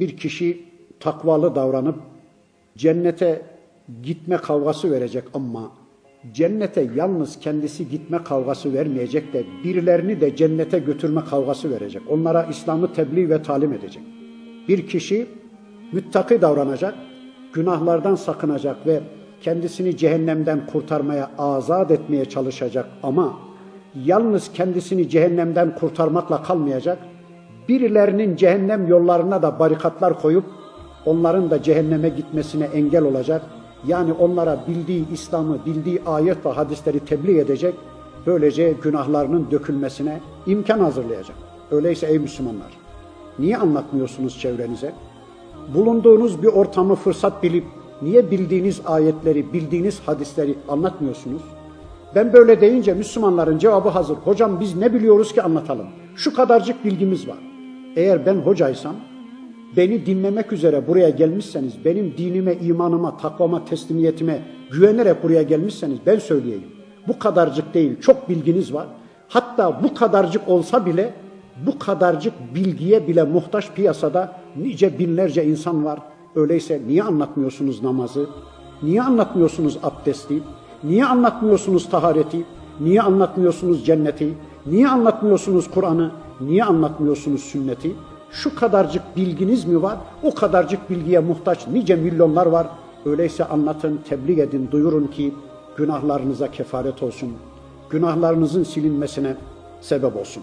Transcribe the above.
bir kişi takvalı davranıp cennete gitme kavgası verecek ama cennete yalnız kendisi gitme kavgası vermeyecek de birilerini de cennete götürme kavgası verecek. Onlara İslam'ı tebliğ ve talim edecek. Bir kişi müttaki davranacak, günahlardan sakınacak ve kendisini cehennemden kurtarmaya, azat etmeye çalışacak ama yalnız kendisini cehennemden kurtarmakla kalmayacak, birilerinin cehennem yollarına da barikatlar koyup onların da cehenneme gitmesine engel olacak. Yani onlara bildiği İslam'ı, bildiği ayet ve hadisleri tebliğ edecek. Böylece günahlarının dökülmesine imkan hazırlayacak. Öyleyse ey Müslümanlar, niye anlatmıyorsunuz çevrenize? Bulunduğunuz bir ortamı fırsat bilip niye bildiğiniz ayetleri, bildiğiniz hadisleri anlatmıyorsunuz? Ben böyle deyince Müslümanların cevabı hazır. Hocam biz ne biliyoruz ki anlatalım? Şu kadarcık bilgimiz var. Eğer ben hocaysam, beni dinlemek üzere buraya gelmişseniz, benim dinime, imanıma, takvama, teslimiyetime güvenerek buraya gelmişseniz ben söyleyeyim. Bu kadarcık değil, çok bilginiz var. Hatta bu kadarcık olsa bile bu kadarcık bilgiye bile muhtaç piyasada nice binlerce insan var. Öyleyse niye anlatmıyorsunuz namazı? Niye anlatmıyorsunuz abdesti? Niye anlatmıyorsunuz tahareti? Niye anlatmıyorsunuz cenneti? Niye anlatmıyorsunuz Kur'an'ı? Niye anlatmıyorsunuz sünneti? Şu kadarcık bilginiz mi var? O kadarcık bilgiye muhtaç nice milyonlar var. Öyleyse anlatın, tebliğ edin, duyurun ki günahlarınıza kefaret olsun. Günahlarınızın silinmesine sebep olsun.